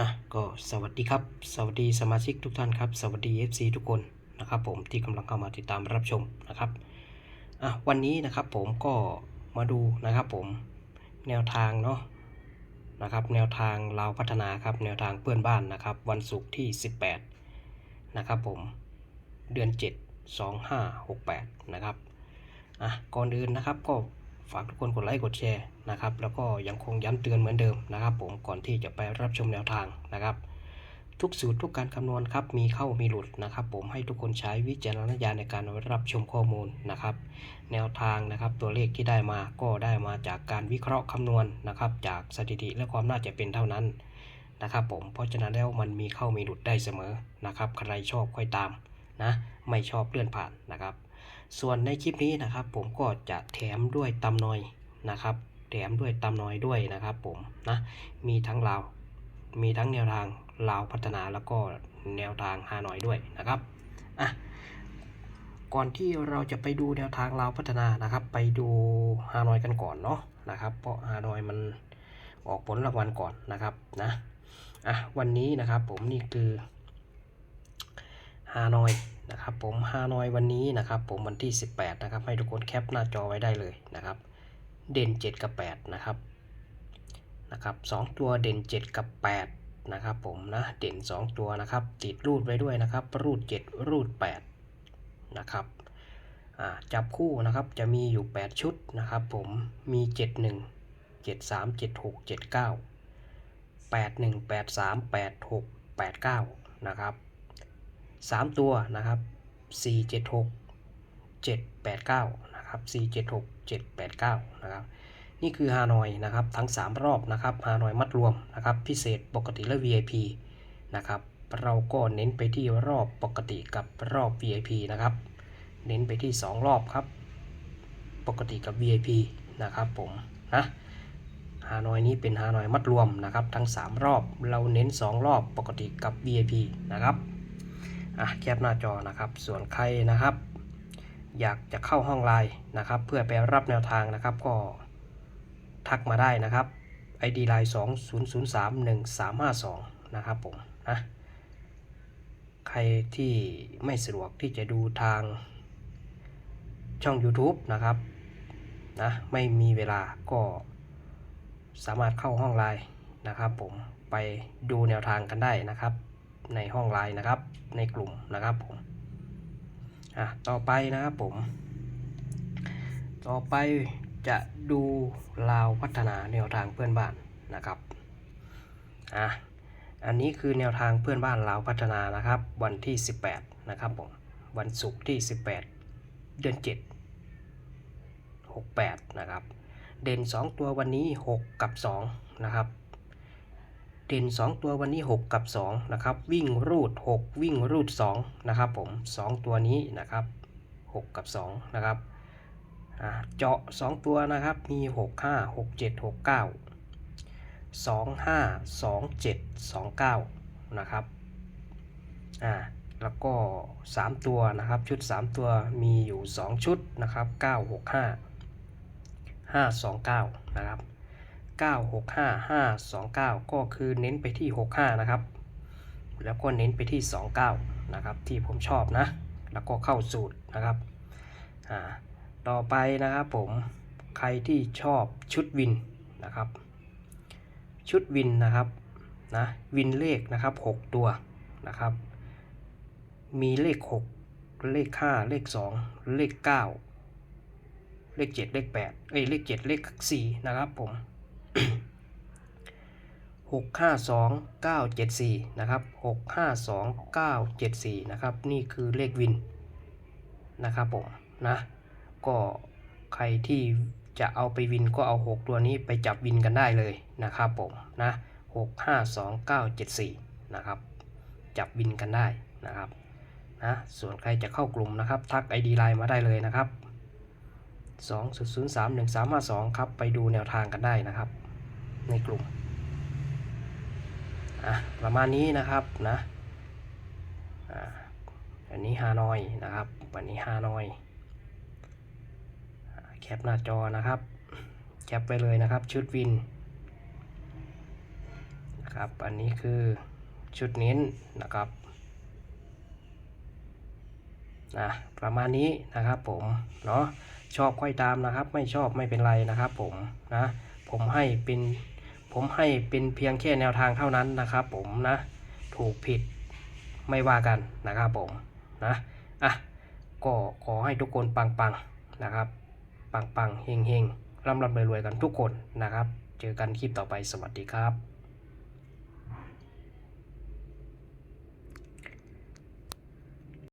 อะก็สวัสดีครับ สวัสดีสมาชิกทุกท่านครับ สวัสดี FC ทุกคนนะครับผมที่กำลังเข้ามาติดตามรับชมนะครับอะวันนี้นะครับผมก็มาดูนะครับผมแนวทางเนาะนะครับแนวทางเราพัฒนาครับแนวทางเพื่อนบ้านนะครับ วันศุกร์ที่ 18นะครับผมเดือน 7 2568นะครับอะก่อนอื่นนะครับก็ ฝากทุกคนกดไลค์กดแชร์นะครับ แล้วก็ยังคงย้ำเตือนเหมือนเดิมนะครับ ผมก่อนที่จะไปรับชมแนวทางนะครับ ทุกสูตรทุกการคำนวณครับมีเข้ามีหลุดนะครับ ผมให้ทุกคนใช้วิจารณญาณในการรับชมข้อมูลนะครับ แนวทางนะครับตัวเลขที่ได้มาก็ได้มาจากการวิเคราะห์คำนวณนะครับ จากสถิติและความน่าจะเป็นเท่านั้นนะครับผมเพราะฉะนั้นแล้วมันมีเข้ามีหลุดได้เสมอนะครับใครชอบค่อยตาม นะไม่ชอบเลื่อนผ่านนะครับ ส่วนในคลิปนี้นะครับ ผมก็จะแถมด้วยตำนอยนะครับ แถมด้วยตำนอยด้วยนะครับผมนะมีทั้งลาวมีทั้งแนวทางลาวพัฒนาแล้วก็แนวทางฮานอยด้วยนะครับอะก่อนที่เราจะไปดูแนวทางลาวพัฒนานะครับ ไปดูฮานอยกันก่อนเนาะนะครับ เพราะฮานอยมันออกผลรางวัลก่อนนะครับนะอะวันนี้นะครับผมนี่คือ ฮานอยนะครับผมฮานอยวันนี้นะครับผมวันที่ 18นะครับให้ทุกคนแคปหน้าจอไว้ได้เลยนะครับ เด่น 7 กับ 8 นะครับนะครับสองตัวเด่น 7 กับ 8 นะครับผมนะเด่น 2 ตัวนะครับ ติดรูดไว้ด้วยนะครับ รูด 7 รูด 8 นะครับจับคู่นะครับจะมีอยู่ 8 ชุดนะครับ ผมมี 71 73 76 79 81 83 86 89 นะครับ 3ตัวนะครับ476 789นะครับ476 789นะครับนี่คือฮานอยนะครับทั้ง 3 รอบนะครับฮานอยมัดรวมนะครับพิเศษปกติและ VIP นะครับเราก็เน้นไปที่รอบปกติกับรอบ VIP นะครับ เน้นไปที่ 2 รอบครับ ปกติกับ VIP นะครับผมนะฮานอยนี้เป็นฮานอยมัดรวมนะครับทั้ง 3 รอบเราเน้น 2 รอบปกติกับ VIP นะครับ อะแคปหน้าจอนะครับ ส่วนใครนะครับ อยากจะเข้าห้องไลน์นะครับ เพื่อไปรับแนวทางนะครับ ก็ทักมาได้นะครับ ID line 20031352 นะครับผมนะใครที่ไม่สะดวกที่จะดูทางช่อง YouTube นะครับนะไม่มีเวลาก็สามารถเข้าห้องไลน์นะครับผมไปดูแนวทางกันได้นะครับ ในห้องไลน์นะครับ ในกลุ่มนะครับผมอะต่อไปนะครับผม ต่อไปจะดูลาวพัฒนาแนวทางเพื่อนบ้านนะครับอะอันนี้คือแนวทางเพื่อนบ้านลาวพัฒนานะครับ วันที่ 18 นะครับผมวันศุกร์ที่ 18 เดือน 7 68 นะครับ เด่น 2 ตัววันนี้ 6 กับ 2 นะครับ เด่น 2 ตัววันนี้ 6 กับ2นะครับวิ่งรูด 6 วิ่งรูด2นะครับผม 2 ตัวนี้นะครับ 6 กับ 2 นะครับเจาะ 2 ตัวนะครับมี 6 5 6 7 6 9 2 5 2 7 2 9นะครับอ่าแล้วก็ 3 ตัวนะครับชุด 3 ตัวมีอยู่ 2 ชุดนะครับ 9 6 5 5 2 9 นะครับ 9 6 5 5 2 9 ก็คือเน้นไปที่ 6 5 นะครับ แล้วก็เน้นไปที่ 2 9 นะครับที่ผมชอบนะ แล้วก็เข้าสูตรนะครับอ่าต่อไปนะครับผมใครที่ชอบชุดวินนะครับ ชุดวินนะครับนะวินเลขนะครับ 6 ตัวนะครับ มีเลข 6 เลข 5 เลข 2 เลข 9 เลข 7 เลข8เอ้ยเลข 7 เลข 4 นะครับผม 6 5 2 9 7 4 นะครับ 6 5 2 9 7 4 นะครับ นี่คือเลขวินนะครับผมนะ ก็ใครที่จะเอาไปวินก็เอา 6 ตัวนี้ไปจับวินกันได้เลยนะครับผมนะ6 5 2 9 7 4 นะครับ จับวินกันได้นะครับนะส่วนใครจะเข้ากลุ่มนะครับ ทัก ID Line มาได้เลยนะครับ2 0 3 1 3 5 2 ครับ ไปดูแนวทางกันได้นะครับ ในกลุ่มอะประมาณนี้นะครับนะอ่าอันนี้ฮานอยนะครับวันนี้ฮานอยแคปหน้าจอนะครับ แคปไปเลยนะครับชุดวินนะคครับอันนี้คือชุดเน้นนะครับนะประมาณนี้นะครับผมเนาะชอบค่อยตามนะครับ ไม่ชอบไม่เป็นไรนะครับผมนะผมให้เป็น ผมให้เป็นเพียงแค่แนวทางเท่านั้นนะครับ ผมนะถูกผิดไม่ว่ากันนะครับผมนะอะก็ขอให้ทุกคนปังๆนะครับปังๆเฮงๆร่ำรำรวยๆกันทุกคนนะครับ เจอกันคลิปต่อไปสวัสดีครับ